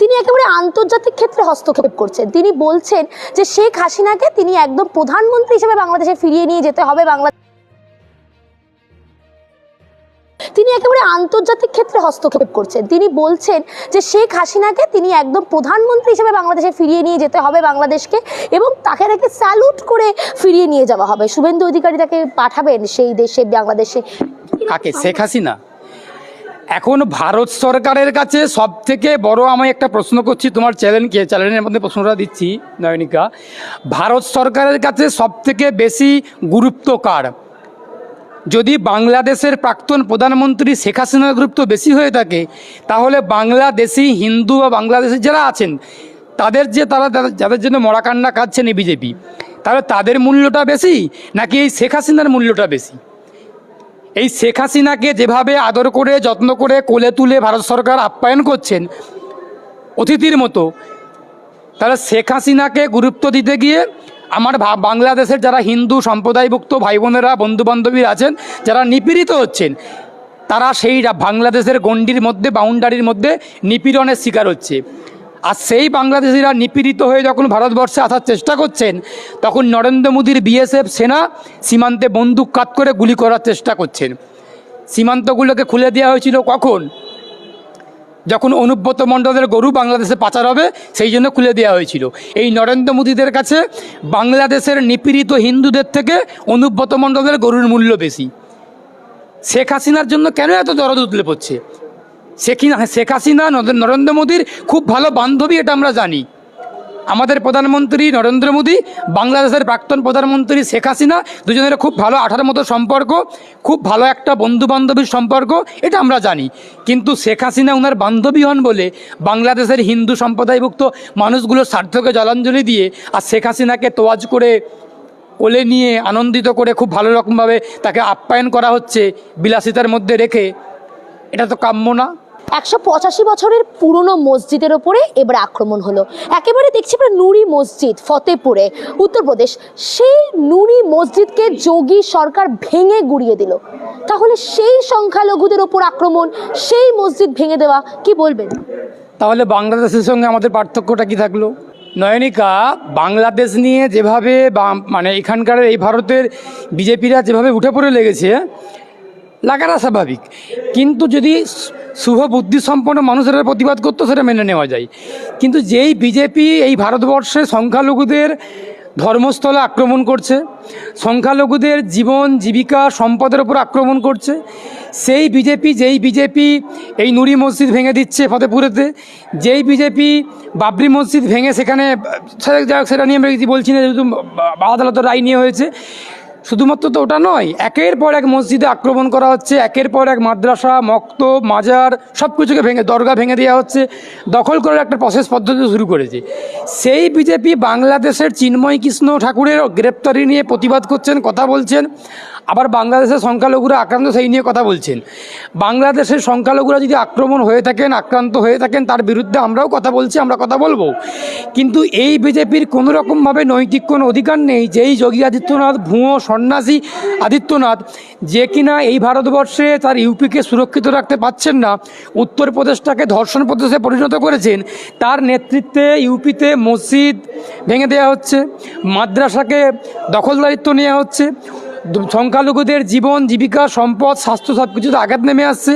তিনি একেবারে আন্তর্জাতিক ক্ষেত্রে হস্তক্ষেপ করছেন। তিনি বলছেন যে শেখ হাসিনাকে তিনি একদম প্রধানমন্ত্রী হিসেবে বাংলাদেশে ফিরিয়ে নিয়ে যেতে হবে বাংলা তিনি একেবারে আন্তর্জাতিক ক্ষেত্রে হস্তক্ষেপ করছেন। তিনি বলছেন যে শেখ হাসিনাকে তিনি একদম প্রধানমন্ত্রী হিসেবে বাংলাদেশে ফিরিয়ে নিয়ে যেতে হবে বাংলাদেশকে এবং তাকে নাকি স্যালুট করে ফিরিয়ে নিয়ে যাওয়া হবে। শুভেন্দু অধিকারী তাকে পাঠাবেন সেই দেশে, বাংলাদেশে। কাকে? শেখ হাসিনা? এখন ভারত সরকারের কাছে সব থেকে বড় আমি একটা প্রশ্ন করছি, তোমার চ্যানেলকে চ্যানেলের মধ্যে প্রশ্নটা দিচ্ছি, নয়নিকা। ভারত সরকারের কাছে সব থেকে বেশি গুরুত্ব কার? যদি বাংলাদেশের প্রাক্তন প্রধানমন্ত্রী শেখ হাসিনার গুরুত্ব বেশি হয়ে থাকে, তাহলে বাংলাদেশি হিন্দু বা বাংলাদেশি যারা আছেন, তাদের যে তারা তারা- যাদের জন্য মরাকান্না কাঁদছেন এই বিজেপি, তাহলে তাদের মূল্যটা বেশি নাকি এই শেখ হাসিনার মূল্যটা বেশি? এই শেখ হাসিনাকে যেভাবে আদর করে, যত্ন করে কোলে তুলে ভারত সরকার আপ্যায়ন করছেন অতিথির মতো, তাহলে শেখ হাসিনাকে গুরুত্ব দিতে গিয়ে আমার বাংলাদেশের যারা হিন্দু সম্প্রদায়ভুক্ত ভাই বোনেরা বন্ধু বান্ধবী আছেন, যারা নিপীড়িত হচ্ছেন, তারা সেই বাংলাদেশের গণ্ডির মধ্যে, বাউন্ডারির মধ্যে নিপীড়নের শিকার হচ্ছে। আর সেই বাংলাদেশিরা নিপীড়িত হয়ে যখন ভারতবর্ষে আসার চেষ্টা করছেন, তখন নরেন্দ্র মোদীর বিএসএফ সেনা সীমান্তে বন্দুক কাত করে গুলি করার চেষ্টা করছেন। সীমান্তগুলোকে খুলে দেওয়া হয়েছিল কখন? যখন অনুব্রত মণ্ডলের গরু বাংলাদেশে পাচার হবে, সেই জন্য খুলে দেওয়া হয়েছিল। এই নরেন্দ্র মোদীদের কাছে বাংলাদেশের নিপীড়িত হিন্দুদের থেকে অনুব্রত মণ্ডলের গরুর মূল্য বেশি। শেখ হাসিনার জন্য কেন এত দরদ উতলে পড়ছে? শেখ শেখ হাসিনা নরেন্দ্র মোদীর খুব ভালো বান্ধবী, এটা আমরা জানি। আমাদের প্রধানমন্ত্রী নরেন্দ্র মোদী, বাংলাদেশের প্রাক্তন প্রধানমন্ত্রী শেখ হাসিনা, দুজনের খুব ভালো আঠার মতো সম্পর্ক, খুব ভালো একটা বন্ধু বান্ধবীর সম্পর্ক, এটা আমরা জানি। কিন্তু শেখ হাসিনা ওনার বান্ধবী হন বলে বাংলাদেশের হিন্দু সম্প্রদায়ভুক্ত মানুষগুলোর স্বার্থকে জলাঞ্জলি দিয়ে আর শেখ হাসিনাকে তোয়াজ করে কোলে নিয়ে আনন্দিত করে খুব ভালো রকমভাবে তাকে আপ্যায়ন করা হচ্ছে, বিলাসিতার মধ্যে রেখে, এটা তো কাম্য না। একশো পঁচাশি বছরের পুরনো মসজিদের ওপরে এবার আক্রমণ হলো। একেবারে দেখছি আমরা নুরি মসজিদ ফতেপুরে উত্তরপ্রদেশ, সেই নুরি মসজিদকে যোগী সরকার ভেঙে গুড়িয়ে দিল। তাহলে সেই সংখ্যালঘুদের ওপর আক্রমণ, সেই মসজিদ ভেঙে দেওয়া, কি বলবেন? তাহলে বাংলাদেশের সঙ্গে আমাদের পার্থক্যটা কি থাকল? নয়নিকা, বাংলাদেশ নিয়ে যেভাবে মানে এখানকার এই ভারতের বিজেপিরা যেভাবে উঠে পড়ে লেগেছে লাগাটা স্বাভাবিক। কিন্তু যদি শুভ বুদ্ধি সম্পন্ন মানুষেরা প্রতিবাদ করতো, সেটা মেনে নেওয়া যায়। কিন্তু যেই বিজেপি এই ভারতবর্ষে সংখ্যালঘুদের ধর্মস্থলে আক্রমণ করছে, সংখ্যালঘুদের জীবন, জীবিকা, সম্পদের উপর আক্রমণ করছে, সেই বিজেপি, যেই বিজেপি এই নুরি মসজিদ ভেঙে দিচ্ছে ফতেপুরেতে, যেই বিজেপি বাবরি মসজিদ ভেঙে সেখানে, সেটা নিয়ে আমরা বলছি না, যেহেতু আদালতের রায় নিয়ে হয়েছে শুধুমাত্র তো ওটা নয়, একের পর এক মসজিদে আক্রমণ করা হচ্ছে, একের পর এক মাদ্রাসা মক্ত মাজার সব কিছুকে ভেঙে, দরগা ভেঙে দেওয়া হচ্ছে, দখল করার একটা প্রসেস পদ্ধতি শুরু করেছে। সেই বিজেপি বাংলাদেশের চিন্ময় কৃষ্ণ ঠাকুরের গ্রেপ্তারি নিয়ে প্রতিবাদ করছেন, কথা বলছেন, আবার বাংলাদেশের সংখ্যালঘুরা আক্রান্ত, সেই নিয়ে কথা বলছেন। বাংলাদেশের সংখ্যালঘুরা যদি আক্রমণ হয়ে থাকেন, আক্রান্ত হয়ে থাকেন, তার বিরুদ্ধে আমরাও কথা বলছি, আমরা কথা বলব। কিন্তু এই বিজেপির কোনো রকমভাবে নৈতিক কোনো অধিকার নেই, যেই যোগী আদিত্যনাথ ভুয়ো সন্ন্যাসী আদিত্যনাথ, যে কিনা এই ভারতবর্ষে তার ইউপিকে সুরক্ষিত রাখতে পাচ্ছেন না, উত্তরপ্রদেশটাকে ধর্ষণ প্রদেশে পরিণত করেছেন, তার নেতৃত্বে ইউপিতে মসজিদ ভেঙে দেওয়া হচ্ছে, মাদ্রাসাকে দখলদারিত্ব নেওয়া হচ্ছে, সংখ্যালঘুদের জীবন, জীবিকা, সম্পদ, স্বাস্থ্য সব কিছুতে আঘাত নেমে আসছে।